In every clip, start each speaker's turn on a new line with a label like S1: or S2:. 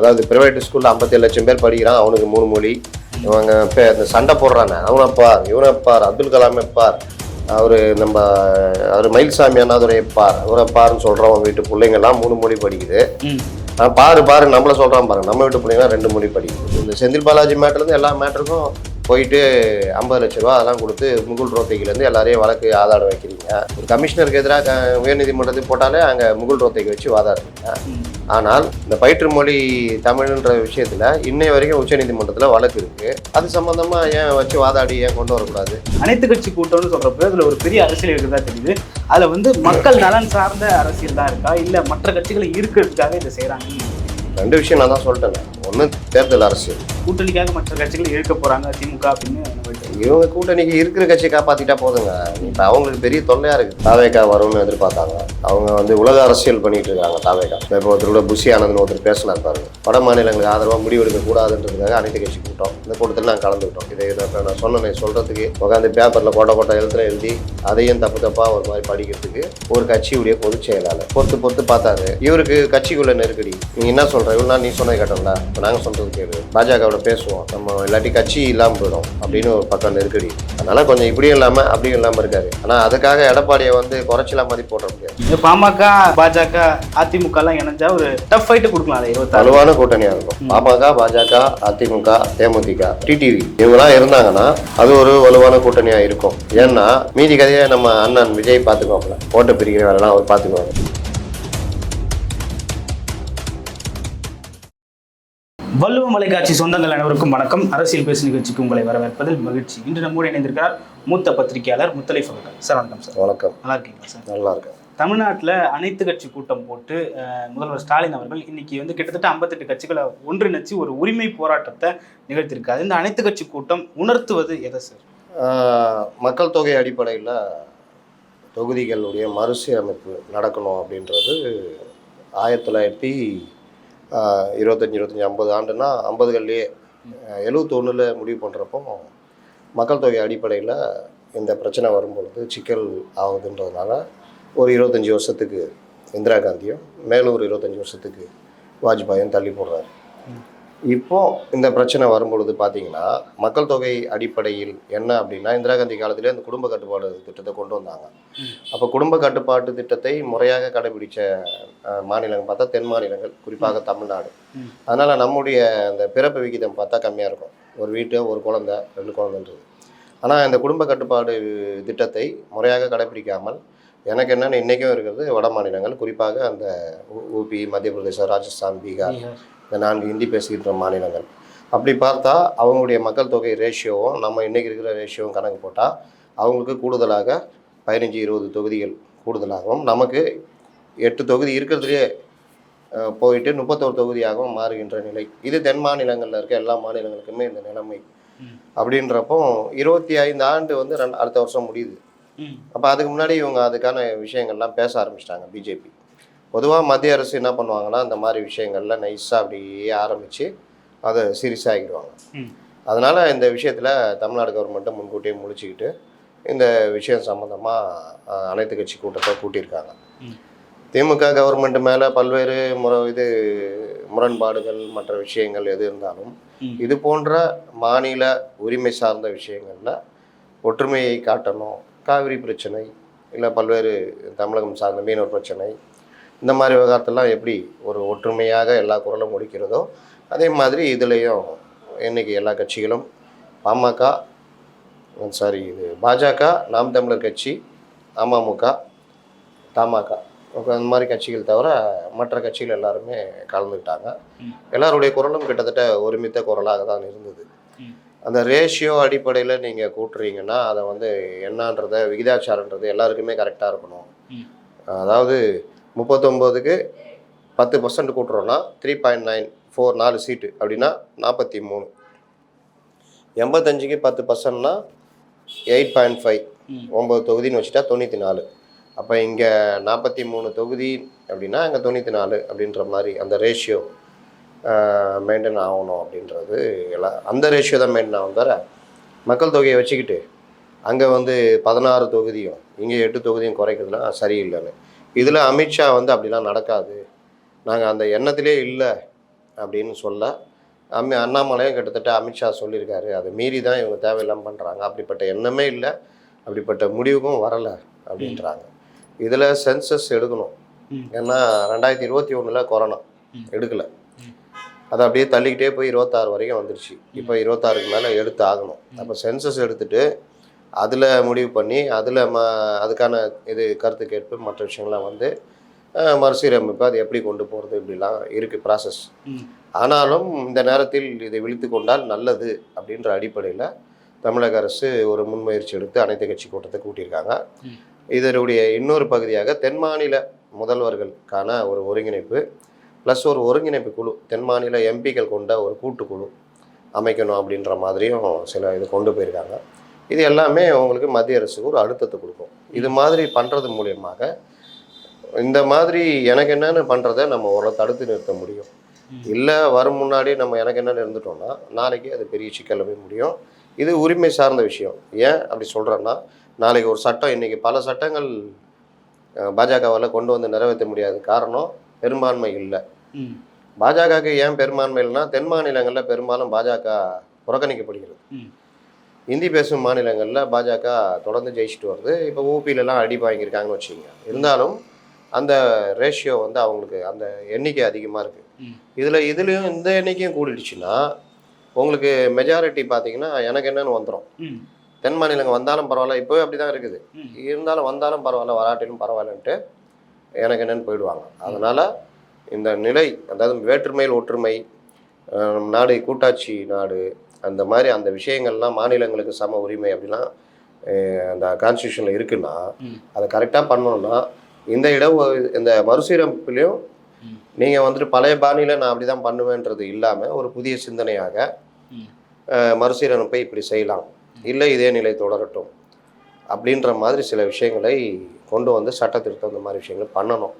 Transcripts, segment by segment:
S1: அதாவது பிரைவேட் ஸ்கூலில் ஐம்பத்தேழு லட்சம் பேர் படிக்கிறான் அவனுக்கு மூணு மொழி. இவங்க இப்போ இந்த சண்டை போடுறானே. அவனை பார் இவனை பார் அப்துல் கலாமை பார். அவர் நம்ம அவர் மயில்சாமி அண்ணாதுரை பார். அவரை பாருன்னு சொல்கிறவங்க வீட்டு பிள்ளைங்கெல்லாம் மூணு மொழி படிக்குது. நான் பாரு பாரு நம்மள சொல்கிறான் பாருங்க நம்ம வீட்டு பிள்ளைங்க ரெண்டு மொழி படிக்குது. இந்த செந்தில் பாலாஜி மேட்டர்லேருந்து எல்லா மேட்டருக்கும் போயிட்டு ஐம்பது லட்ச ரூபா அதெல்லாம் கொடுத்து முகுல் ரோத்தைக்கிலேருந்து எல்லாரையும் வழக்கு ஆதாரம் வைக்கிறீங்க. ஒரு கமிஷனருக்கு எதிராக உயர்நீதிமன்றத்துக்கு போட்டாலே அங்கே முகுல் ரோத்தைக்கு வச்சு வாதாடுறீங்க. ஆனால் இந்த பயிற்று மொழி தமிழ்ன்ற விஷயத்தில் இன்னை வரைக்கும் உச்சநீதிமன்றத்தில் வழக்கு இருக்குது அது சம்மந்தமாக ஏன் வச்சு வாதாடி ஏன் கொண்டு வரக்கூடாது?
S2: அனைத்து கட்சி கூட்டம்னு சொல்றப்ப இதுல ஒரு பெரிய அரசியல் இருக்கிறதா தெரியுது. அதுல வந்து மக்கள் நலன் சார்ந்த அரசியல் தான் இருக்கா? இல்ல மற்ற கட்சிகளை இருக்கிறதுக்காக இதை செய்யறாங்க
S1: ரெண்டு விஷயம் நான் தான் சொல்லிட்டேன். ஒன்று தேர்தல் அரசியல்.
S2: கூட்டணிக்காக மற்ற கட்சிகள் இருக்க போறாங்க திமுக அப்படின்னு
S1: இவங்க கூட்டணிக்கு இருக்கிற கட்சியை காப்பாத்திட்டா போதுங்க. இப்போ அவங்களுக்கு பெரிய தொல்லையா இருக்கு. தாவேக்கா வரும்னு எதிர்பார்த்தாங்க. அவங்க வந்து உலக அரசியல் பண்ணிட்டு இருக்காங்க தாவேக்கா. இப்போ ஒருத்தர் கூட புஷி ஆனந்த்னு ஒருத்தர் பேசினார் பாருங்க. வட மாநிலங்களுக்கு ஆதரவாக முடிவெடுக்க கூடாதுன்றதுக்காக அனைத்து கட்சி கூட்டம். இந்த கூட்டத்தில் நாங்கள் கலந்துக்கிட்டோம். இதை இதை நான் சொன்னேன் சொல்றதுக்கு. உட்காந்து பேப்பரில் கோட்டை கோட்டை எழுத்துல எழுதி அதையும் தப்பு தப்பா ஒரு மாதிரி படிக்கிறதுக்கு ஒரு கட்சியுடைய பொதுச் செயலாளர் பொறுத்து பொறுத்து பார்த்தாரு. இவருக்கு கட்சிக்குள்ள நெருக்கடி. நீ என்ன சொல்ற? இவ்வளவு நீ சொன்னது கேட்டோம்ல இப்போ நாங்கள் சொல்றது கேளு. பாஜகவோட பேசுவோம். நம்ம இல்லாட்டி கட்சி இல்லாமல் போயிடும். அப்படின்னு பக்கம் நெருக்கடி. அதனால கொஞ்சம் இப்படியும் இல்லாம அப்படியும் இல்லாம இருக்காரு. ஆனா அதுக்காக எடப்பாடியை வந்து குறைச்சலா மாதிரி போட முடியாது.
S2: பாமக பாஜக அதிமுக எல்லாம் இணைஞ்சா ஒரு டஃப் ஃபைட்டு கொடுக்கலாம் அதை இருபத்தாறு.
S1: வலுவான கூட்டணியா இருக்கும். பாமக பாஜக அதிமுக தேமுதிக டிடிவி இவங்கெல்லாம் இருந்தாங்கன்னா அது ஒரு வலுவான கூட்டணியா இருக்கும். ஏன்னா மீதி கதையை நம்ம அண்ணன் விஜய் பார்த்துக்குவாப்ல ஓட்ட பிரிக்கிற வேலைலாம் அவர் பார்த்துக்குவாங்க
S2: வள்ளுவ மலைக்காட்சி சொந்தங்கள் அனைவருக்கும் வணக்கம். அரசியல் பேசு நிகழ்ச்சிக்கு உங்களை வரவேற்பதில் மகிழ்ச்சி. இன்று நம்மோடு இணைந்திருக்கிறார் மூத்த பத்திரிகையாளர் முத்தலைஃப் அவர்கள் சார் வணக்கம் சார்.
S1: வணக்கம்.
S2: நல்லா இருக்கீங்களா சார்?
S1: நல்லா இருக்கேன்.
S2: தமிழ்நாட்டில் அனைத்து கட்சி கூட்டம் போட்டு முதல்வர் ஸ்டாலின் அவர்கள் இன்னைக்கு வந்து கிட்டத்தட்ட ஐம்பத்தெட்டு கட்சிகளை ஒன்றிணைச்சு ஒரு உரிமை போராட்டத்தை நிகழ்த்தியிருக்காரு. இந்த அனைத்து கட்சி கூட்டம் உணர்த்துவது எதை சார்?
S1: மக்கள் தொகை அடிப்படையில் தொகுதிகளுடைய மறுசீரமைப்பு நடக்கணும் அப்படின்றது ஆயிரத்தி தொள்ளாயிரத்தி இருபத்தஞ்சி இருபத்தஞ்சி ஐம்பது ஆண்டுனா ஐம்பதுகள்லேயே எழுவத்தொன்னில் முடிவு பண்ணுறப்போ மக்கள் தொகை அடிப்படையில் இந்த பிரச்சனை வரும்பொழுது சிக்கல் ஆகுதுன்றதுனால ஒரு இருபத்தஞ்சி வருஷத்துக்கு இந்திரா காந்தியும் மேலும் ஒரு இருபத்தஞ்சி வருஷத்துக்கு வாஜ்பாயும் தள்ளி போடுறாரு. இப்போ இந்த பிரச்சனை வரும்பொழுது பார்த்தீங்கன்னா மக்கள் தொகை அடிப்படையில் என்ன அப்படின்னா இந்திரா காந்தி காலத்திலே இந்த குடும்ப கட்டுப்பாடு திட்டத்தை கொண்டு வந்தாங்க. அப்போ குடும்ப கட்டுப்பாட்டு திட்டத்தை முறையாக கடைபிடிச்ச மாநிலங்கள் பார்த்தா தென் மாநிலங்கள் குறிப்பாக தமிழ்நாடு. அதனால நம்முடைய அந்த பிறப்பு விகிதம் பார்த்தா கம்மியாக இருக்கும். ஒரு வீட்டு ஒரு குழந்தை ரெண்டு குழந்தைன்றது. ஆனால் இந்த குடும்ப கட்டுப்பாடு திட்டத்தை முறையாக கடைபிடிக்காமல் எனக்கு என்னென்னு இன்றைக்கும் இருக்கிறது வட மாநிலங்கள் குறிப்பாக அந்த ஊபி மத்திய பிரதேசம் ராஜஸ்தான் பீகார். இந்த நான்கு ஹிந்தி பேசுகின்ற மாநிலங்கள். அப்படி பார்த்தா அவங்களுடைய மக்கள் தொகை ரேஷியோவும் நம்ம இன்றைக்கி இருக்கிற ரேஷியோவும் கணக்கு போட்டால் அவங்களுக்கு கூடுதலாக பதினஞ்சு இருபது தொகுதிகள் கூடுதலாகவும் நமக்கு எட்டு தொகுதி இருக்கிறதுலே போயிட்டு முப்பத்தோரு தொகுதியாகவும் மாறுகின்ற நிலை. இது தென் மாநிலங்களில் இருக்க எல்லா மாநிலங்களுக்குமே இந்த நிலைமை. அப்படின்றப்போ இருபத்தி ஐந்து ஆண்டு வந்து ரெண்டு அடுத்த வருஷம் முடியுது. அப்போ அதுக்கு முன்னாடி இவங்க அதுக்கான விஷயங்கள்லாம் பேச ஆரம்பிச்சிட்டாங்க பிஜேபி. பொதுவாக மத்திய அரசு என்ன பண்ணுவாங்கன்னா இந்த மாதிரி விஷயங்கள்ல நைஸாக அப்படியே ஆரம்பித்து அதை சீரியஸாகிடுவாங்க அதனால் இந்த விஷயத்தில் தமிழ்நாடு கவர்மெண்ட்டை முன்கூட்டியே முழிச்சுக்கிட்டு இந்த விஷயம் சம்மந்தமாக அனைத்து கட்சி கூட்டத்தை கூட்டியிருக்காங்க. திமுக கவர்மெண்ட் மேலே பல்வேறு முறை இது முரண்பாடுகள் மற்ற விஷயங்கள் எது இருந்தாலும். இது போன்ற மாநில உரிமை சார்ந்த விஷயங்களில் ஒற்றுமையை காட்டணும் காவிரி பிரச்சனை இல்லை பல்வேறு தமிழகம் சார்ந்த மீனவர் பிரச்சனை இந்த மாதிரி விவகாரத்தெல்லாம் எப்படி ஒரு ஒற்றுமையாக எல்லா குரலும் முடிக்கிறதோ அதே மாதிரி இதுலேயும் இன்னைக்கு எல்லா கட்சிகளும் பாமக சாரி இது பாஜக நாம் தமிழர் கட்சி அமமுக தமாக அந்த மாதிரி கட்சிகள் தவிர மற்ற கட்சிகள் எல்லாருமே கலந்துக்கிட்டாங்க. எல்லாருடைய குரலும் கிட்டத்தட்ட ஒருமித்த குரலாக தான் இருந்தது. அந்த ரேஷியோ அடிப்படையில் நீங்கள் கூட்டுறீங்கன்னா அதை வந்து என்னன்றத விகிதாச்சாரன்றது எல்லாருக்குமே கரெக்டாக இருக்கணும். அதாவது முப்பத்தொம்போதுக்கு பத்து பர்சன்ட் கூட்டுறோன்னா த்ரீ பாயிண்ட் நைன் ஃபோர் நாலு சீட்டு அப்படின்னா நாற்பத்தி மூணு. எண்பத்தஞ்சுக்கு பத்து பர்சன்ட்னா எயிட் பாயிண்ட் ஃபைவ் ஒம்பது தொகுதின்னு வச்சுட்டா தொண்ணூற்றி நாலு. அப்போ இங்கே நாற்பத்தி மூணு தொகுதி அப்படின்னா இங்கே தொண்ணூற்றி நாலு அப்படின்ற மாதிரி அந்த ரேஷியோ மெயின்டைன் ஆகணும் அப்படின்றது எல்லாம் அந்த ரேஷியோ தான் மெயின்டைன் ஆகும் தவிர மக்கள் தொகையை வச்சுக்கிட்டு அங்கே வந்து பதினாறு தொகுதியும் இங்கே எட்டு தொகுதியும் குறைக்கிறதுலாம் சரியில்லைன்னு. இதில் அமித்ஷா வந்து அப்படிலாம் நடக்காது. நாங்கள் அந்த எண்ணத்திலே இல்லை அப்படின்னு சொல்ல அம்மி அண்ணாமலையும் கிட்டத்தட்ட அமித்ஷா சொல்லியிருக்காரு. அதை மீறி தான் இவங்க தேவையில்லாமல் பண்ணுறாங்க அப்படிப்பட்ட எண்ணமே இல்லை. அப்படிப்பட்ட முடிவுக்கும் வரலை அப்படின்றாங்க. இதில் சென்சஸ் எடுக்கணும். ஏன்னா ரெண்டாயிரத்தி இருபத்தி ஒன்றில் கொரோனா. எடுக்கலை. அது அப்படியே தள்ளிக்கிட்டே போய் இருபத்தாறு வரைக்கும் வந்துருச்சு. இப்போ இருபத்தாறுக்கு மேலே எடுத்து ஆகணும் அப்போ சென்சஸ் எடுத்துட்டு அதில் முடிவு பண்ணி அதில் ம அதுக்கான இது கருத்து கேட்பு மற்ற விஷயங்கள்லாம் வந்து மறுசீரமைப்பு அது எப்படி கொண்டு போகிறது இப்படிலாம் இருக்குது ப்ராசஸ். ஆனாலும் இந்த நேரத்தில் இதை விழித்து கொண்டால் நல்லது அப்படின்ற அடிப்படையில் தமிழக அரசு ஒரு முன்முயற்சி எடுத்து அனைத்து கட்சி கூட்டத்தை கூட்டியிருக்காங்க. இதனுடைய இன்னொரு பகுதியாக தென் மாநில முதல்வர்களுக்கான ஒரு ஒருங்கிணைப்பு ப்ளஸ் ஒரு ஒருங்கிணைப்பு குழு தென் மாநில எம்பிக்கள் கொண்ட ஒரு கூட்டுக்குழு அமைக்கணும் அப்படின்ற மாதிரியும் சில இது கொண்டு போயிருக்காங்க இது எல்லாமே உங்களுக்கு மத்திய அரசுக்கு ஒரு அழுத்தத்தை கொடுக்கும் இது மாதிரி பண்ணுறது மூலியமாக இந்த மாதிரி எனக்கு என்னென்னு பண்ணுறதை நம்ம ஓரளவு தடுத்து நிறுத்த முடியும். இல்லை வரும் முன்னாடி நம்ம எனக்கு என்னென்னு இருந்துட்டோம்னா நாளைக்கு அது பெரிய சிக்கலில் போய் முடியும் இது உரிமை சார்ந்த விஷயம் ஏன் அப்படி சொல்கிறேன்னா நாளைக்கு ஒரு சட்டம் இன்றைக்கி பல சட்டங்கள் பாஜகவால் கொண்டு வந்து நிறைவேற்ற முடியாது காரணம் பெரும்பான்மை இல்லை. பாஜகவுக்கு ஏன் பெரும்பான்மை இல்லைன்னா தென் மாநிலங்களில் பெரும்பாலும் பாஜக புறக்கணிக்கப்படுகிறது. இந்தி பேசும் மாநிலங்களில் பாஜக தொடர்ந்து ஜெயிச்சுட்டு வருது இப்போ ஊபியிலலாம் அடி வாங்கியிருக்காங்கன்னு வச்சுக்கோங்க இருந்தாலும் அந்த ரேஷியோ வந்து அவங்களுக்கு அந்த எண்ணிக்கை அதிகமாக இருக்குது. இதில் இதுலேயும் இந்த எண்ணிக்கையும் கூடிடுச்சுன்னா உங்களுக்கு மெஜாரிட்டி பார்த்தீங்கன்னா எனக்கு என்னன்னு வந்துடும். தென் மாநிலங்கள் வந்தாலும் பரவாயில்ல இப்போவே அப்படி தான் இருக்குது. இருந்தாலும் வந்தாலும் பரவாயில்ல வராட்டிலும் பரவாயில்லன்ட்டு எனக்கு என்னன்னு போயிடுவாங்க அதனால் இந்த நிலை அதாவது வேற்றுமையில் ஒற்றுமை நம் நாடு கூட்டாட்சி நாடு அந்த மாதிரி அந்த விஷயங்கள்லாம் மாநிலங்களுக்கு சம உரிமை அப்படிலாம் அந்த கான்ஸ்டியூஷனில் இருக்குன்னா. அதை கரெக்டாக பண்ணோம்னா இந்த இடம் இந்த மறுசீரமைப்புலையும். நீங்கள் வந்துட்டு பழைய பாணியில் நான் அப்படி தான் பண்ணுவேன்றது இல்லாமல் ஒரு புதிய சிந்தனையாக மறுசீரமைப்பை இப்படி செய்யலாம் இல்லை இதே நிலை தொடரட்டும் அப்படின்ற மாதிரி சில விஷயங்களை கொண்டு வந்து சட்ட திருத்தம் இந்த மாதிரி விஷயங்கள் பண்ணணும்.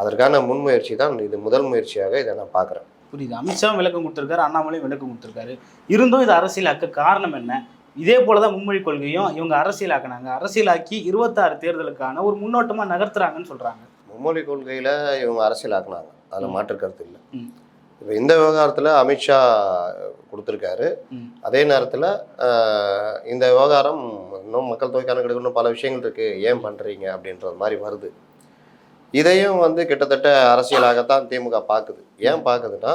S1: அதற்கான முன்முயற்சி தான் இது முதல் முயற்சியாக இதை நான் பார்க்குறேன்
S2: புரியுது. அமித்ஷாவும் விளக்கம் கொடுத்துருக்காரு அண்ணாமலையும் விளக்கம் கொடுத்துருக்காரு. இருந்தும் இது அரசியலாக்க காரணம் என்ன? இதே போல தான் மும்மொழி கொள்கையும் இவங்க அரசியலாக்குனாங்க. அரசியலாக்கி இருபத்தாறு தேர்தலுக்கான ஒரு முன்னோட்டமா நகர்த்துறாங்கன்னு சொல்றாங்க.
S1: மும்மொழி கொள்கையில் இவங்க அரசியலாக்குனாங்க. அதில். மாற்று கருத்து இல்லை. இப்போ இந்த விவகாரத்தில் அமித்ஷா கொடுத்துருக்காரு. அதே நேரத்தில் இந்த விவகாரம் இன்னும் மக்கள் தொகை கணக்கெடுக்க இன்னும் பல விஷயங்கள் இருக்குது ஏன் பண்ணுறீங்க அப்படின்றது மாதிரி வருது. இதையும் வந்து கிட்டத்தட்ட அரசியலாகத்தான் திமுக பார்க்குது ஏன் பார்க்குதுன்னா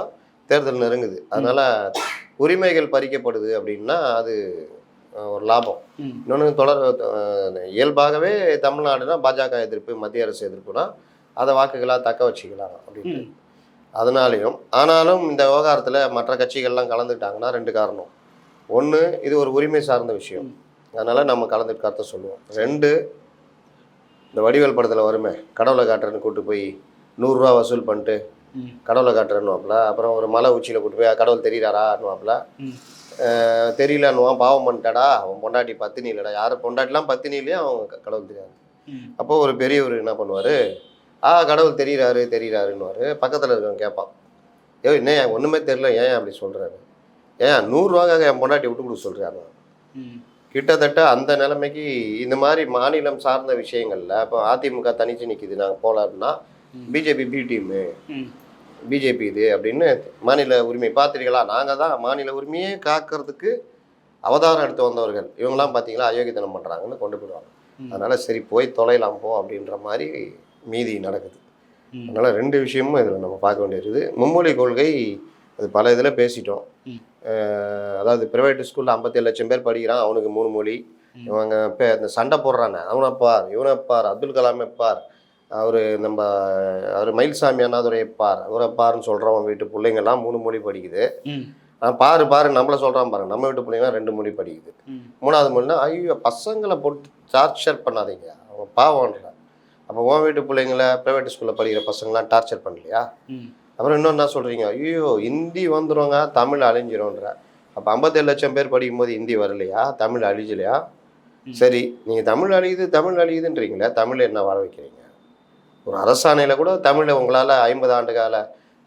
S1: தேர்தல் நெருங்குது. அதனால் உரிமைகள் பறிக்கப்படுது அப்படின்னா அது ஒரு லாபம். இன்னொன்று தொடர் இயல்பாகவே தமிழ்நாடுனா பாஜக எதிர்ப்பு மத்திய அரசு எதிர்ப்புனா அதை வாக்குகளாக தக்க வச்சுக்கலாம் அப்படின்ட்டு. அதனாலையும் ஆனாலும் இந்த விவகாரத்தில் மற்ற கட்சிகள்லாம் கலந்துக்கிட்டாங்கன்னா ரெண்டு காரணம். ஒன்று இது ஒரு உரிமை சார்ந்த விஷயம். அதனால் நம்ம கலந்துட்டு கருத்தை சொல்லுவோம். ரெண்டு இந்த வடிவேல் படத்தில் வருமே கடவுளை காட்டுறேன்னு கூட்டு போய் நூறுரூவா வசூல் பண்ணிட்டு. கடவுளை காட்டுறேன்னுவாப்புல. அப்புறம் ஒரு மலை உச்சியில் கூட்டு போய் கடவுள் தெரியுறாரான்னுவாப்புல. தெரியலன்னுவான் பாவம் பண்ணிட்டாடா அவன் பொண்டாட்டி பத்தினி இல்லைடா. யார் பொண்டாட்டிலாம் பத்தினி இல்லையா அவன் கடவுள் தெரியாது. அப்போ ஒரு பெரியவர் என்ன பண்ணுவார்? ஆ கடவுள் தெரியுறாரு தெரியுறாருன்னுவார். பக்கத்தில் இருக்கவன் கேட்பான். ஏ என்ன ஒன்றுமே தெரியல ஏன் அப்படி சொல்கிறாரு ஏன் நூறுரூவாக்காக என் பொண்டாட்டி விட்டு கொடுக்க சொல்கிறாரு. கிட்டத்தட்ட அந்த நிலைமைக்கு இந்த மாதிரி மாநிலம் சார்ந்த விஷயங்களில் இப்போ அதிமுக தனிச்சு நிற்கிது நாங்கள்
S2: ம்.
S1: BJP B team. பிஜேபி இது அப்படின்னு மாநில உரிமை பார்த்துருக்கீங்களா நாங்கள் தான் மாநில உரிமையை காக்கிறதுக்கு அவதாரம் எடுத்து வந்தவர்கள். இவங்கெல்லாம் பார்த்தீங்களா அயோக்கியத்தனம் பண்ணுறாங்கன்னு கொண்டு போயிடுவாங்க. அதனால் சரி போய் தொலைலாம் போ அப்படின்ற மாதிரி மீதி நடக்குது. அதனால் ரெண்டு விஷயமும் இதில் நம்ம பார்க்க வேண்டியிருக்குது. மும்மொழி கொள்கை அது பல இதில் பேசிட்டோம். அதாவது ப்ரைவேட் ஸ்கூலில் ஐம்பத்தேழு லட்சம் பேர் படிக்கிறான் அவனுக்கு மூணு மொழி. இவங்க இப்போ இந்த சண்டை போடுறானே. அவனை பார் இவனை பார் அப்துல் கலாமை பார். அவர் நம்ம அவர் மயில்சாமி அண்ணாதுரை பார். அவரை பாருன்னு சொல்கிறவன் வீட்டு பிள்ளைங்கெல்லாம் மூணு மொழி படிக்குது.
S2: ம்.
S1: ஆனா பாரு பாரு நம்மளை சொல்கிறான் பாருங்க நம்ம வீட்டு பிள்ளைங்கலாம் ரெண்டு மொழி படிக்குது. மூணாவது மொழினா ஐயோ பசங்களை போட்டு டார்ச்சர் பண்ணாதீங்க. அவங்க பாவம்ன்ற. அப்போ உன் வீட்டு பிள்ளைங்கள ப்ரைவேட் ஸ்கூலில் படிக்கிற பசங்களாம் டார்ச்சர் பண்ணலையா. அப்புறம் இன்னொன்று என்ன சொல்கிறீங்க ஐயோ ஹிந்தி வந்துருவாங்க தமிழ் அழிஞ்சிரும்ன்ற. அப்போ ஐம்பத்தேழு லட்சம் பேர் படிக்கும்போது ஹிந்தி வரலையா? தமிழ் அழிஞ்சலையா. சரி நீங்கள் தமிழ் அழியுது தமிழ் அழியுதுன்றீங்களே தமிழ் என்ன வர வைக்கிறீங்க? ஒரு அரசாணையில் கூட தமிழை உங்களால் ஐம்பது ஆண்டு கால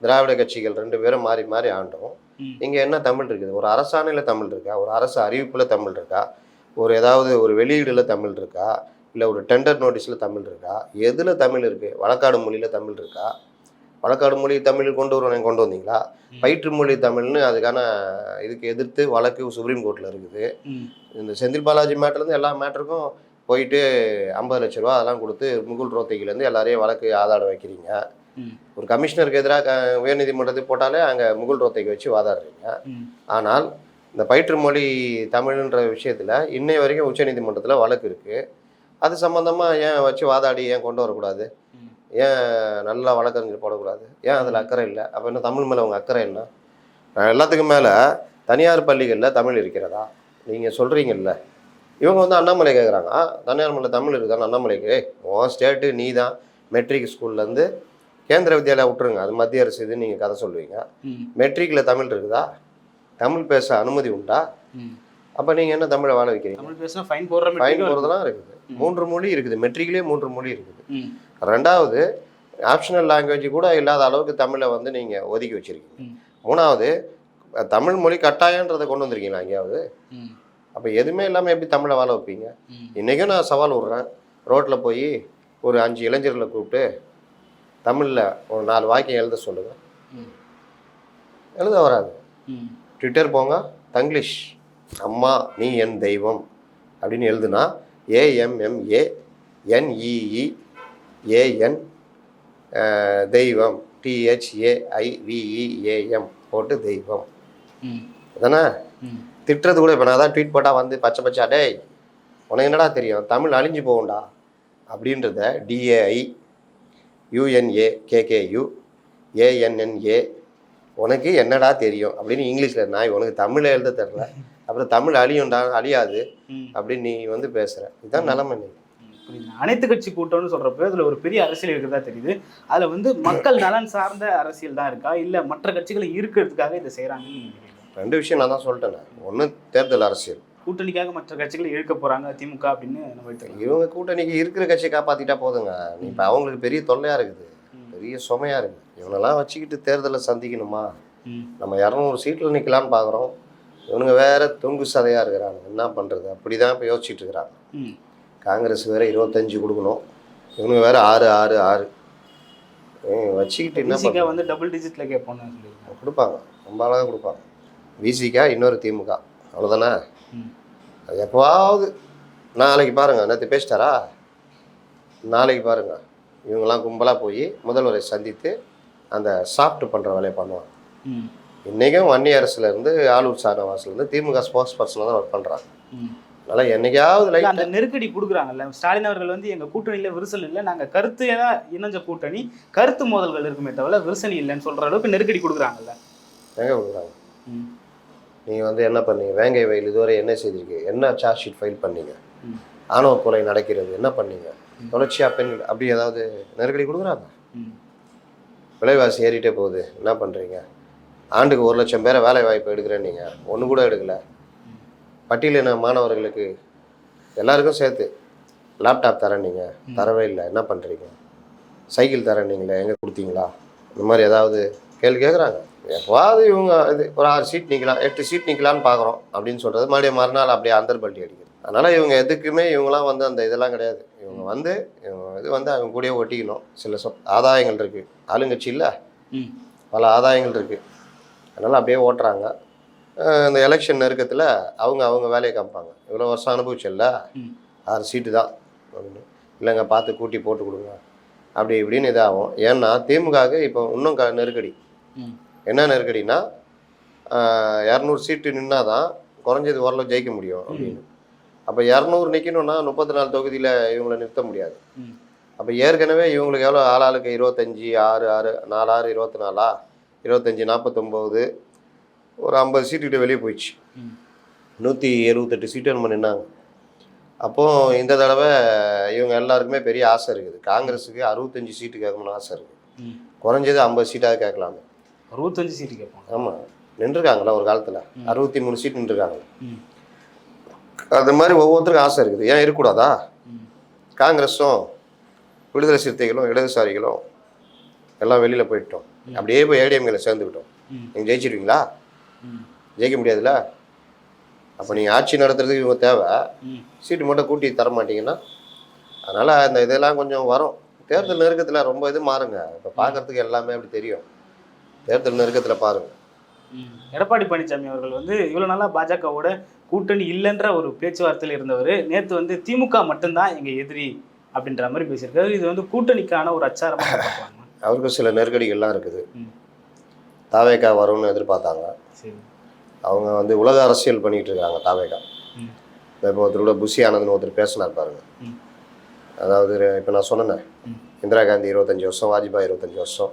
S1: திராவிட கட்சிகள் ரெண்டு பேரும் மாறி மாறி ஆண்டோம். இங்கே என்ன தமிழ் இருக்குது? ஒரு அரசாணையில் தமிழ் இருக்கா? ஒரு அரசு அறிவிப்பில் தமிழ் இருக்கா? ஒரு ஏதாவது ஒரு வெளியீடில் தமிழ் இருக்கா? இல்லை ஒரு டெண்டர் நோட்டீஸில் தமிழ் இருக்கா? எதில் தமிழ் இருக்குது வழக்காடு மொழியில் தமிழ் இருக்கா? வழக்காடு மொழி தமிழ் கொண்டு வருவேன் கொண்டு வந்தீங்களா. பயிற்று மொழி தமிழ்னு அதுக்கான இதுக்கு எதிர்த்து வழக்கு சுப்ரீம் கோர்ட்டில் இருக்குது. இந்த செந்தில் பாலாஜி மேட்டர்லேருந்து எல்லா மேட்டருக்கும் போயிட்டு ஐம்பது லட்ச ரூபா அதெல்லாம் கொடுத்து முகுல் ரோத்தகிலேருந்து எல்லாரையும் வழக்கு ஆதாரம் வைக்கிறீங்க. ஒரு கமிஷனருக்கு எதிராக உயர்நீதிமன்றத்துக்கு போட்டாலே அங்கே முகுல் ரோத்தைக்கு வச்சு வாதாடுறீங்க. ஆனால் இந்த பயிற்று மொழி தமிழ்ன்ற விஷயத்தில் இன்னை வரைக்கும் உச்சநீதிமன்றத்தில் வழக்கு இருக்குது அது சம்மந்தமாக ஏன் வச்சு வாதாடி ஏன் கொண்டு வரக்கூடாது. ஏன் நல்லா வழக்கறிஞர் போடக்கூடாது? ஏன் அதில் அக்கறை இல்லை? அப்போ என்ன தமிழ் மேலே உங்கள் அக்கறை என்ன? எல்லாத்துக்கும் மேலே தனியார் பள்ளிகளில் தமிழ் இருக்கிறதா? நீங்கள் சொல்கிறீங்கல்ல. இவங்க வந்து அண்ணாமலை கேட்குறாங்க. தனியார் மலை தமிழ் இருக்குதான்னு? அண்ணாமலைக்கு உன் ஸ்டேட்டு நீ தான். மெட்ரிக் ஸ்கூல்லேருந்து கேந்திர வித்யாலயா விட்டுருங்க. அது மத்திய அரசு இது நீங்கள் கதை சொல்லுவீங்க. மெட்ரிக்கில் தமிழ் இருக்குதா? தமிழ் பேச அனுமதி உண்டா? அப்போ நீங்கள் என்ன தமிழை வாழ வைக்கிறீங்க?
S2: தமிழ் பேசினா ஃபைன் போடுற
S1: ஃபைன் போகிறதுலாம் இருக்குது. மூன்று மொழி இருக்குது. மெட்ரிக்லேயே மூன்று மொழி இருக்குது. ரெண்டாவது ஆப்ஷனல் லாங்குவேஜ் கூட இல்லாத அளவுக்கு தமிழை வந்து நீங்கள் ஒதுக்கி வச்சிருக்கீங்க. மூணாவது தமிழ் மொழி கட்டாயன்றதை கொண்டு வந்திருக்கீங்களா எங்கேயாவது? அப்போ எதுவுமே இல்லாமல் எப்படி தமிழை வாழ வைப்பீங்க? இன்றைக்கும் நான் சவால் விட்றேன். ரோட்டில் போய் ஒரு அஞ்சு இளைஞர்களை கூப்பிட்டு தமிழில் ஒரு நாலு வாக்கியம் எழுத சொல்லுங்கள் எழுத வராது. ட்விட்டர் போங்க தங்கிலீஷ். அம்மா நீ என் தெய்வம் அப்படின்னு எழுதுனா ஏஎம்எம்ஏ என்இஇ ஏஎன் தெய்வம். டிஹெச்ஏஐவிஇஏஎம் போட்டு தெய்வம். அதானே? திட்டுறது கூட இப்போ நான் தான் ட்வீட் போட்டால் வந்து பச்சை பச்சா டேய் உனக்கு என்னடா தெரியும்? தமிழ் அழிஞ்சு போகும்டா. அப்படின்றத டிஏஐ யூஎன்ஏ கேகேயு ஏஎன்என்ஏ உனக்கு என்னடா தெரியும்? அப்படின்னு இங்கிலீஷில் நாய் உனக்கு தமிழை எழுத தெரில அப்புறம் தமிழ் அழியும்டா அழியாது. அப்படின்னு நீ வந்து பேசுகிற இதுதான் நிலைமை நீ.
S2: அனைத்து கட்சி கூட்டம்னு சொல்றப்ப இதுல ஒரு பெரிய அரசியல் இருக்கிறதா தெரியுது. அதுல வந்து மக்கள் நலன் சார்ந்த அரசியல் தான் இருக்கா? இல்ல மற்ற கட்சிகளை இருக்கிறதுக்காக இதை நினைக்கிறீங்களா?
S1: ரெண்டு விஷயம் நான் தான் சொல்லிட்டேனே ஒன்று தேர்தல் அரசியல்.
S2: கூட்டணிக்காக மற்ற கட்சிகளை இழுக்க போறாங்க திமுக அப்படின்னு நம்ம
S1: இவங்க கூட்டணிக்கு இருக்கிற கட்சியை காப்பாற்றிட்டா போதுங்க. இப்போ அவங்களுக்கு பெரிய தொல்லையாக இருக்குது. பெரிய சுமையாக இருக்குது. இவனெல்லாம் வச்சுக்கிட்டு தேர்தலை சந்திக்கணுமா? நம்ம இரநூறு சீட்டில் நிற்கலான்னு பார்க்குறோம் இவனுங்க வேற தொங்கு சதையாக இருக்கிறாங்க என்ன பண்ணுறது அப்படி தான் இப்போ யோசிச்சுட்டு இருக்கிறாங்க. காங்கிரஸ் வேற இருபத்தஞ்சு கொடுக்கணும். இவனுங்க வேற ஆறு ஆறு ஆறு. வச்சுக்கிட்டு என்ன
S2: வந்து டபுள் கேட்போம்னு சொல்லியிருக்காங்க
S1: கொடுப்பாங்க. ரொம்ப அழகாக கொடுப்பாங்க. விசிகா இன்னொரு திமுக. அவ்வளோதானே. அது எப்போவாவது நாளைக்கு பாருங்க. நேற்று பேசிட்டாரா? நாளைக்கு பாருங்க. இவங்கெல்லாம் கும்பலாக போய் முதல்வரை சந்தித்து அந்த சாப்பிட்டு பண்ணுற வேலையை பண்ணுவாங்க. இன்றைக்கும் வன்னி அரசுல இருந்து ஆலூர் சானவாசிலேருந்து திமுக ஸ்போர்ட்ஸ் பர்சனாக தான் ஒர்க் பண்ணுறாங்க அதனால் என்னைக்காவது
S2: அந்த நெருக்கடி கொடுக்குறாங்கல்ல ஸ்டாலின் அவர்கள் வந்து எங்க கூட்டணியில விரிசல் இல்லை நாங்க கருத்து இணைஞ்ச கூட்டணி கருத்து மோதல்கள் இருக்குமே தவிர விரிசல் இல்லைன்னு சொல்ற அளவுக்கு நெருக்கடி கொடுக்குறாங்க
S1: எங்கே கொடுக்குறாங்க? நீங்கள் வந்து என்ன பண்ணீங்க? வேங்கை வயல் இதுவரை என்ன செய்திருக்கு? என்ன சார்ஜ் ஷீட் ஃபைல் பண்ணீங்க. ஆணவ கொலை நடக்கிறது என்ன பண்ணீங்க? தொடர்ச்சியாக பெண் அப்படி ஏதாவது நெருக்கடி கொடுக்குறாங்க? விலைவாசி ஏறிட்டே போகுது. என்ன பண்ணுறீங்க ஆண்டுக்கு ஒரு லட்சம் பேரை வேலை வாய்ப்பு எடுக்கிறேன் நீங்கள் ஒன்று கூட எடுக்கல. பட்டியலின மாணவர்களுக்கு எல்லாருக்கும் சேர்த்து லேப்டாப் தரேன் நீங்கள் தரவே இல்லை. என்ன பண்ணுறீங்க சைக்கிள் தரேன் நீங்களே. எங்கே கொடுத்தீங்களா? இந்த மாதிரி ஏதாவது கேள்வி கேட்குறாங்க எப்போவாவது இவங்க இது ஒரு ஆறு சீட் நிற்கலாம் எட்டு சீட் நிற்கலான்னு பார்க்குறோம் அப்படின்னு சொல்கிறது மறுபடியும் மறுநாள் அப்படியே அந்தர் பல்ட்டி அடிக்குது. அதனால் இவங்க எதுக்குமே இவங்களாம் வந்து அந்த இதெல்லாம் கிடையாது. இவங்க வந்து இவங்க இது வந்து அவங்க கூடயே ஒட்டிக்கணும். சில சொ ஆதாயங்கள் இருக்குது ஆளுங்கட்சி இல்லை.
S2: ம்.
S1: பல ஆதாயங்கள் இருக்குது அதனால் அப்படியே ஓட்டுறாங்க. இந்த எலெக்ஷன் நெருக்கத்தில் அவங்க அவங்க வேலையை காமிப்பாங்க. இவ்வளோ வருஷம் அனுபவிச்சல்ல.
S2: ம்.
S1: ஆறு சீட்டு தான். அப்படின்னு. இல்லைங்க பார்த்து கூட்டி போட்டு கொடுங்க. அப்படி இப்படின்னு இதாகும். ஏன்னா திமுகவுக்கு இப்போ இன்னும் க நெருக்கடி. என்ன நெருக்கடினா இரநூறு சீட்டு நின்னா தான் குறைஞ்சது ஓரளவு ஜெயிக்க முடியும் அப்படின்னு. அப்போ இரநூறு நிற்கணும்னா முப்பத்தி நாலு தொகுதியில் இவங்களை நிறுத்த முடியாது. அப்போ ஏற்கனவே இவங்களுக்கு எவ்வளோ ஆளாளுக்கு இருபத்தஞ்சி ஆறு ஆறு நாலு ஆறு இருபத்தி நாலா இருபத்தஞ்சி நாற்பத்தொம்போது ஒரு ஐம்பது சீட்டுக்கிட்ட வெளியே போயிடுச்சு. நூற்றி எழுபத்தெட்டு சீட்டு நம்ம நின்னாங்க அப்போது இந்த தடவை இவங்க எல்லாருக்குமே பெரிய ஆசை இருக்குது. காங்கிரஸுக்கு அறுபத்தஞ்சி சீட்டு கேட்கணும்னு ஆசை இருக்குது. குறைஞ்சது ஐம்பது சீட்டாவது கேட்கலாமே.
S2: அறுபத்தஞ்சு சீட்டு கேட்போம்
S1: ஆமாம் நின்றுருக்காங்களா ஒரு காலத்தில்? அறுபத்தி மூணு சீட் நின்றுருக்காங்க
S2: ம்.
S1: அது மாதிரி ஒவ்வொருத்தருக்கும் ஆசை இருக்குது. ஏன் இருக்கக்கூடாதா? காங்கிரஸும் விடுதலை சிறுத்தைகளும் இடதுசாரிகளும் எல்லாம் வெளியில் போயிட்டோம். அப்படியே போய் ஏடிஎம்களை சேர்ந்துக்கிட்டோம் நீங்கள் ஜெயிச்சிருவீங்களா? ஜெயிக்க முடியாதுல்ல? அப்போ நீங்கள் ஆட்சி நடத்துறதுக்கு இவங்க தேவை. சீட்டு மட்டும் கூட்டி தர மாட்டீங்கன்னா அதனால் அந்த இதெல்லாம் கொஞ்சம் வரும். தேர்தல் நெருக்கத்தில் ரொம்ப இது மாறுங்க. இப்போ பார்க்கறதுக்கு எல்லாமே அப்படி தெரியும். தேர்தல் நெருக்கத்தில் பாருங்க.
S2: ம். எடப்பாடி பழனிசாமி அவர்கள் வந்து இவ்வளவு நாளா பாஜகவோட கூட்டணி இல்லைன்ற ஒரு பேச்சுவார்த்தையில் இருந்தவர். நேத்து வந்து திமுக மட்டும்தான் எங்க எதிரி அப்படின்ற மாதிரி பேசியிருக்காரு. இது வந்து கூட்டணிக்கான ஒரு அச்சாரமா பார்க்கலாமா?
S1: அவருக்கு சில நெருக்கடிகள்லாம் இருக்குது. தாவேக்கா வரும்னு எதிர்பார்த்தாங்க அவங்க வந்து உலக அரசியல் பண்ணிட்டு இருக்காங்க தாவேக்கா. இப்போ ஒருத்தர் கூட புஷி ஆனந்த்னு ஒருத்தர் பேசினார் பாருங்க. அதாவது இப்போ நான் சொன்னேன். இந்திரா காந்தி இருபத்தஞ்சி வருஷம் வாஜ்பாய் இருபத்தஞ்சி வருஷம்.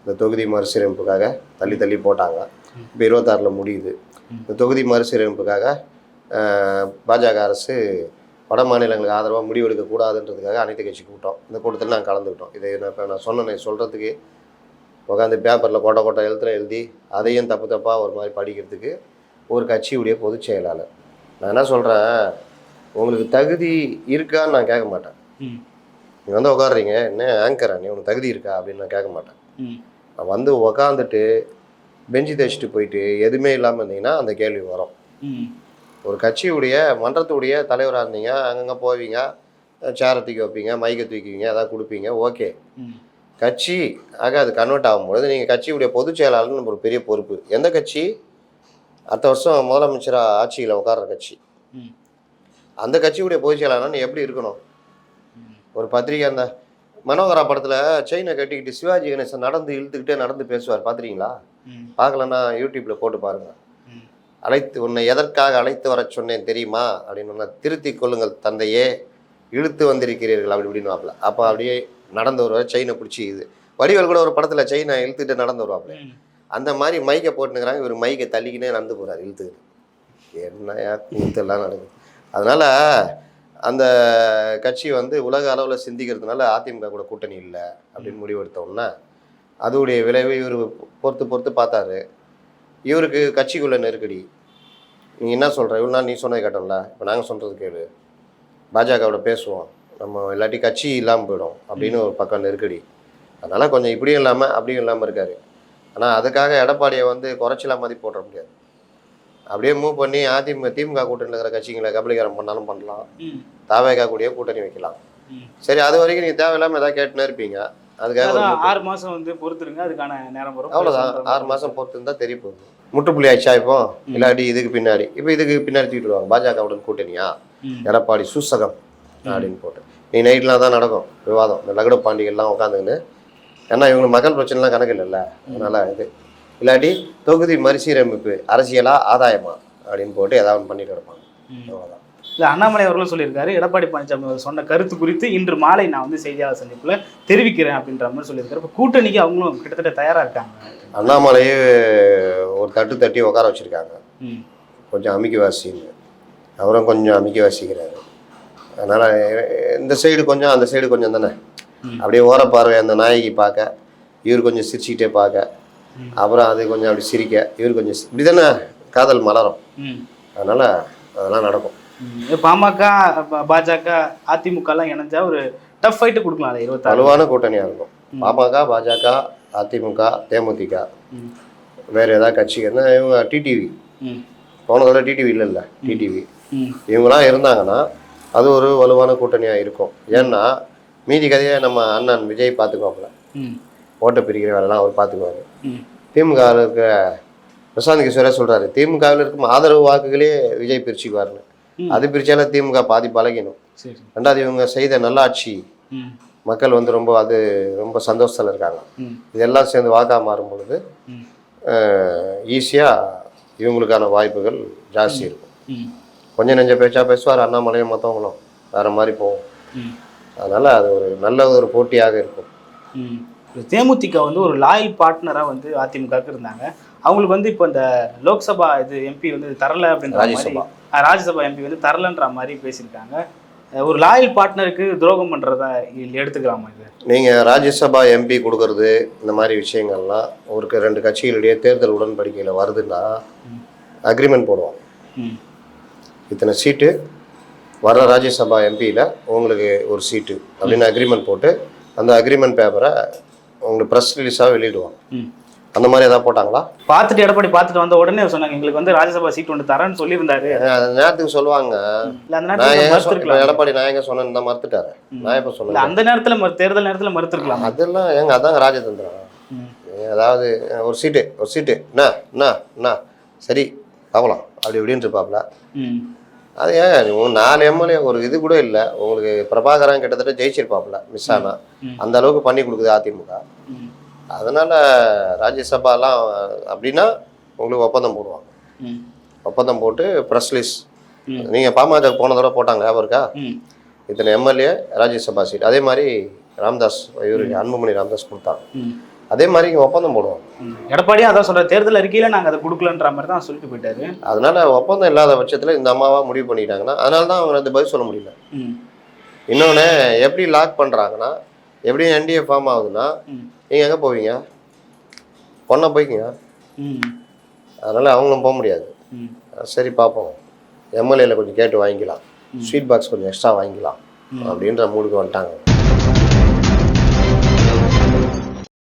S1: இந்த தொகுதி மறுசீரமைப்புக்காக தள்ளி தள்ளி போட்டாங்க. இப்போ இருபத்தாறில் முடியுது. இந்த தொகுதி மறுசீரமைப்புக்காக பாஜக அரசு வட மாநிலங்களுக்கு ஆதரவாக முடிவெடுக்க கூடாதுன்றதுக்காக அனைத்து கட்சி கூட்டம் இந்த கூட்டத்தில் நாங்கள் கலந்துக்கிட்டோம் இதை நான் இப்போ நான் சொன்னேன் சொல்கிறதுக்கு உட்காந்து பேப்பரில் கொட்டை கொட்டை எழுத்துல எழுதி அதையும் தப்பு தப்பாக ஒரு மாதிரி படிக்கிறதுக்கு ஒரு கட்சியுடைய பொதுச் செயலாளர் நான் என்ன சொல்கிறேன் உங்களுக்கு தகுதி இருக்கான்னு நான் கேட்க மாட்டேன்
S2: ம்.
S1: நீ வந்து உட்காடுறீங்க என்ன ஆங்கரா நீ உனக்கு தகுதி இருக்கா அப்படின்னு நான் கேட்க மாட்டேன். நான் வந்து உக்காந்துட்டு பெஞ்சு தேய்ச்சிட்டு போயிட்டு எதுவுமே இல்லாமல் இருந்தீங்கன்னா அந்த கேள்வி வரும். ஒரு கட்சியுடைய மன்றத்துடைய தலைவராக இருந்தீங்க அங்கங்கே போவீங்க சேரை தூக்கி வைப்பீங்க மைக்கை தூக்கிவீங்க ஏதாவது கொடுப்பீங்க ஓகே. கட்சி ஆக அது கன்வெர்ட் ஆகும்பொழுது நீங்கள் கட்சியுடைய பொதுச் செயலாளர்னு ஒரு பெரிய பொறுப்பு. எந்த கட்சி? அடுத்த வருஷம் முதலமைச்சராக ஆட்சியில் உட்கார்ற கட்சி. அந்த கட்சியுடைய பொதுச் செயலாளர் நீ எப்படி இருக்கணும். ஒரு பத்திரிக்கை அந்த மனோகரா படத்தில் செயினை கட்டிக்கிட்டு சிவாஜி கணேசன் நடந்து இழுத்துக்கிட்டே நடந்து பேசுவார். பார்த்துறீங்களா. பார்க்கலன்னா யூடியூப்பில் போட்டு பாருங்கள். அழைத்து உன்னை எதற்காக அழைத்து வரச் சொன்னேன் தெரியுமா? அப்படின்னு சொன்னா, திருத்திக் கொள்ளுங்கள் தந்தையே இழுத்து வந்திருக்கிறீர்கள் அப்படி இப்படின்னு வாப்பில். அப்போ அப்படியே நடந்து வருவார் செயினை பிடிச்சி இது. வடிவேல் கூட ஒரு படத்தில் செயினை இழுத்துட்டு நடந்து வருவாப்புல. அந்த மாதிரி மைக்கை போட்டுனுக்குறாங்க இவர் மைக்கை தள்ளிக்கினே நடந்து போகிறார் இழுத்துக்கிட்டு. என்னையா கூத்தெல்லாம் நடக்குது. அதனால் அந்த கட்சி வந்து உலக அளவில் சிந்திக்கிறதுனால அதிமுக கூட கூட்டணி இல்லை அப்படின்னு முடிவெடுத்தோம்னா அதோடைய விளைவு இவர் பொறுத்து பொறுத்து பார்த்தாரு. இவருக்கு கட்சிக்குள்ள நெருக்கடி. நீ என்ன சொல்கிற இவ்வளோ நாள் நீ சொன்னது கேட்டோம்ல. இப்போ நாங்கள் சொல்கிறது கேளு. பாஜகவோட பேசுவோம். நம்ம இல்லாட்டி கட்சி இல்லாமல் போயிடும் அப்படின்னு ஒரு பக்கம் நெருக்கடி. அதனால் கொஞ்சம் இப்படியும் இல்லாமல் அப்படியும் இல்லாமல் இருக்காரு. ஆனால் அதுக்காக எடப்பாடியை வந்து குறைச்சலாம் மதிப்பு போட முடியாது. அப்படியே மூவ் பண்ணி அதிமுக திமுக கூட்டணியில் இருக்கிற கட்சிங்களை கபலீகரம் பண்ணாலும் பண்ணலாம். தாவேகா கூடயே கூட்டணி வைக்கலாம். சரி அது வரைக்கும் நீங்கள் தேவையில்லாமல் ஏதாவது கேட்டுனே இருப்பீங்க. அதுக்காக
S2: ஆறு மாசம் வந்து பொறுத்துருங்க அதுக்கான நேரம் வரும்.
S1: அவ்வளோதான் ஆறு மாதம் பொறுத்து இருந்தால் தெரிய போகுது. முற்றுப்புள்ளி ஆயிடுச்சா இப்போ? இல்லாட்டி இதுக்கு பின்னாடி. இப்போ இதுக்கு பின்னாடி தூக்கிட்டு வருவாங்க. பாஜகவுடன் கூட்டணியா. எடப்பாடி சூசகம். அப்படின்னு போட்டு. நீ நைட்லாம் தான் நடக்கும் விவாதம். இந்த லகுட பாண்டிகள்லாம் உட்காந்துக்கின்னு ஏன்னா இவங்க மக்கள் பிரச்சனைலாம் கணக்கு இல்லைல்ல. அதனால இது. இல்லாட்டி தொகுதி மறுசீரமைப்பு அரசியலா ஆதாயமா அப்படின்னு போட்டு ஏதாவது பண்ணிட்டு இருப்பாங்க. அவ்வளோதான்
S2: இல்ல அண்ணாமலை அவர்களும் சொல்லியிருக்காரு எடப்பாடி பழனிசாமி அவர் சொன்ன கருத்து குறித்து இன்று மாலை நான் வந்து செய்தியாளர் சந்திப்புல தெரிவிக்கிறேன் அப்படின்ற மாதிரி சொல்லியிருக்காரு. இப்போ கூட்டணிக்கு அவங்களும் கிட்டத்தட்ட தயாரா இருக்காங்க.
S1: அண்ணாமலையே ஒரு தட்டு தட்டி உட்கார வச்சிருக்காங்க. கொஞ்சம் அமைக்கிவாசின்னு அவரும் கொஞ்சம் அமைக்கிவாசிக்கிறாரு. அதனால் இந்த சைடு கொஞ்சம் அந்த சைடு கொஞ்சம் தானே. அப்படியே ஓரப்பார்வை அந்த நாயகி பார்க்க இவர் கொஞ்சம் சிரிச்சுக்கிட்டே பார்க்க. அப்புறம் அது கொஞ்சம் அப்படி சிரிக்க இவர் கொஞ்சம் இப்படி தானே காதல் மலரும். அதனால் அதெல்லாம் நடக்கும்
S2: பாமக பாஜக அதிமுக எல்லாம் இணைஞ்சா ஒரு டஃப் ஃபைட்டு கொடுக்கலாம் அதை இருபத்தாறு
S1: வலுவான கூட்டணியாக இருக்கும். பாமக பாஜக அதிமுக தேமுதிக. வேறு ஏதாவது கட்சி என்ன இவங்க டிடிவி
S2: ம்.
S1: போன தடவை டிடிவி இல்லைல்ல டிடிவி
S2: ம்.
S1: இவங்களாம் இருந்தாங்கன்னா அது ஒரு வலுவான கூட்டணியாக இருக்கும் ஏன்னா மீதி கதையை நம்ம அண்ணன் விஜய் பார்த்துக்குவாப்புல. ஓட்டை பிரிக்கிற வேலைலாம் அவர் பார்த்துக்குவாரு. திமுகவில் இருக்க பிரசாந்த் கிஷோரே சொல்கிறாரு திமுகவில் இருக்கும் ஆதரவு வாக்குகளே விஜய் பிரிச்சுக்குவாருன்னு. அது பிரிச்சாலும் திமுக பாதி பழகிடும் ரெண்டாவது இவங்க செய்த நல்லாட்சி. மக்கள் வந்து ரொம்ப அது ரொம்ப சந்தோஷத்தில் இருக்காங்க. இதெல்லாம் சேர்ந்து வாக்கா மாறும் பொழுது. ஈஸியாக இவங்களுக்கான வாய்ப்புகள் ஜாஸ்தி இருக்கும். கொஞ்சம் நெஞ்ச பேச்சா பேசுவார் அண்ணாமலையும் மற்றவங்களும் வேறு மாதிரி போகும்
S2: ம்.
S1: அதனால் அது ஒரு நல்ல ஒரு போட்டியாக இருக்கும்.
S2: தேமுதிக வந்து ஒரு லாயல் பார்ட்னரா வந்து அதிமுகவுக்கு இருந்தாங்க. அவங்களுக்கு வந்து இப்போ இந்த லோக்சபா இது எம்பி வந்து தரல அப்படின்ற
S1: ராஜ்யசபா.
S2: ராஜ்யசபா எம்பி வந்து தரலன்ற மாதிரி பேசியிருக்காங்க. ஒரு லாயல் பார்ட்னருக்கு துரோகம் பண்றதா இ- எடுத்துக்கலாமா இது?
S1: நீங்கள் ராஜ்யசபா எம்பி கொடுக்கறது இந்த மாதிரி விஷயங்கள்லாம் ஒரு ரெண்டு கட்சிகளுடைய தேர்தல் உடன்படிக்கையில் வருதுன்னா அக்ரிமெண்ட் போடுவாங்க
S2: ம்.
S1: இத்தனை சீட்டு வர ராஜ்யசபா எம்பியில் உங்களுக்கு ஒரு சீட்டு அப்படின்னு அக்ரிமெண்ட் போட்டு அந்த அக்ரிமெண்ட் பேப்பரை உங்களுக்கு ப்ரெஸ் ரிலீஸாக வெளியிடுவாங்க.
S2: ம்.
S1: அந்த மாதிரி ஏதாவது போட்டாங்களா?
S2: பார்த்துட்டு எடப்பாடி பார்த்துட்டு வந்த உடனே சொன்னாங்க எங்களுக்கு வந்து ராஜ்யசபா சீட் ஒன்று தரேன்னு சொல்லியிருந்தாரு.
S1: அந்த நேரத்துக்கு சொல்லுவாங்க. எங்க எடப்பாடி நான் எங்க சொன்னேன்னு தான் மறுத்துட்டாரு. நான்
S2: இல்ல
S1: சொன்னேன்?
S2: அந்த நேரத்துல தேர்தல் நேரத்துல மறுத்துருக்கலாம்.
S1: அதெல்லாம் ஏங்க அதாங்க ராஜதந்திரம். அதாவது ஒரு சீட்டு ஒரு சீட்டு என்ன என்ன என்ன? சரி பார்க்கலாம் அப்படி இப்படின்னு இருப்பாப்ல. அது உங்க நாலு எம்எல்ஏ ஒரு இது கூட இல்லை. உங்களுக்கு பிரபாகரன் கிட்டத்தட்ட ஜெயிச்சிருப்பாப்ல மிஸ் ஆனா.
S2: ம்.
S1: அந்த அளவுக்கு பண்ணி கொடுக்குது அதிமுக. அதனால ராஜ்யசபாலாம் அப்படின்னா உங்களுக்கு ஒப்பந்தம் போடுவாங்க. ஒப்பந்தம் போட்டு ப்ரெஸ் லிஸ்ட். நீங்கள் பாமக போன தடவை போட்டாங்க ஞாபகம் இருக்கா? இத்தனை எம்எல்ஏ ராஜ்யசபா சீட். அதே மாதிரி ராம்தாஸ் இவருக்கு அன்புமணி ராம்தாஸ் கொடுத்தாங்க. அதே மாதிரி இங்கே ஒப்பந்தம் போடுவாங்க.
S2: ம். எடப்பாடியும் அதான் சொல்ற தேர்தல் அறிக்கையில நாங்க அதை கொடுக்கலன்ற மாதிரி தான் சொல்லிட்டு போயிட்டாரு.
S1: அதனால ஒப்பந்தம் இல்லாத பட்சத்தில் இந்த அம்மாவா முடிவு பண்ணிட்டாங்கன்னா அதனால தான் அவங்க வந்து பதில் சொல்ல முடியல. இன்னொன்று எப்படி லாக் பண்ணுறாங்கன்னா எப்படி என்டிஏ ஃபார்ம் ஆகுதுன்னா. நீங்கள் எங்கே போவீங்க? பொண்ணை போய்க்குங்க. அதனால் அவங்களும் போக முடியாது. சரி பார்ப்போம் எம்எல்ஏல கொஞ்சம் கேட்டு வாங்கிக்கலாம். ஸ்வீட் பாக்ஸ் கொஞ்சம் எக்ஸ்ட்ரா வாங்கிக்கலாம் அப்படின்ற மூடுக்கு வந்துட்டாங்க.